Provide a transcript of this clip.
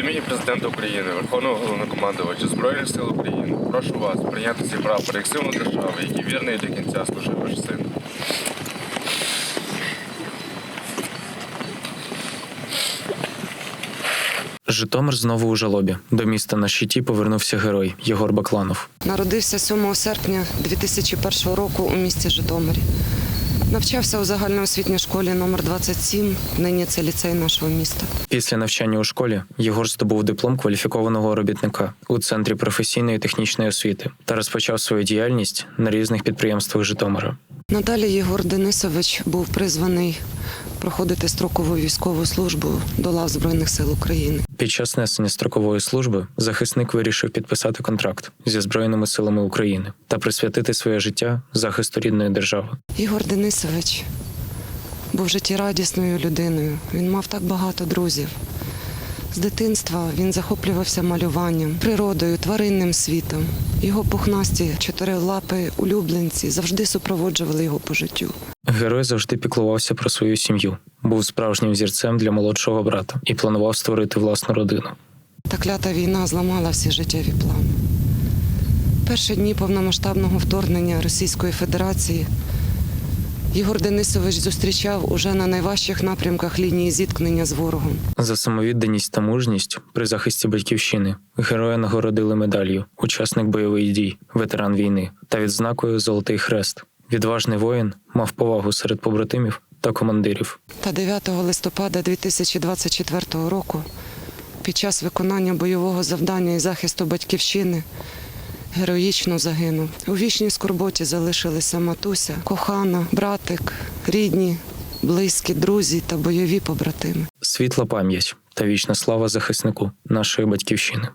президента України, Верховного Головнокомандувача Збройних сил України, прошу вас прийняти цей прапор як символ держави, який вірний до кінця служив ваш син. Житомир знову у жалобі. До міста на щиті повернувся герой Єгор Бакланов. Народився 7 серпня 2001 року у місті Житомирі. Навчався у загальноосвітній школі номер 27 нині це ліцей нашого міста. Після навчання у школі Єгор здобув диплом кваліфікованого робітника у центрі професійної технічної освіти та розпочав свою діяльність на різних підприємствах Житомира. Надалі Єгор Денисович був призваний проходити строкову військову службу до лав Збройних сил України. Під час несення строкової служби захисник вирішив підписати контракт зі збройними силами України та присвятити своє життя захисту рідної держави. Ігор Денисович був життєрадісною людиною. Він мав так багато друзів. З дитинства він захоплювався малюванням, природою, тваринним світом. Його пухнасті чотирилапи улюбленці завжди супроводжували його по життю. Герой завжди піклувався про свою сім'ю, був справжнім зірцем для молодшого брата і планував створити власну родину. Та клята війна зламала всі життєві плани. Перші дні повномасштабного вторгнення Російської Федерації Ігор Денисович зустрічав уже на найважчих напрямках лінії зіткнення з ворогом. За самовідданість та мужність при захисті батьківщини героя нагородили медаллю, учасник бойових дій, ветеран війни та відзнакою Золотий Хрест. Відважний воїн мав повагу серед побратимів та командирів. Та 9 листопада 2024 року, під час виконання бойового завдання і захисту батьківщини, героїчно загинув. У вічній скорботі залишилися матуся, кохана, братик, рідні, близькі, друзі та бойові побратими. Світла пам'ять та вічна слава захиснику нашої батьківщини.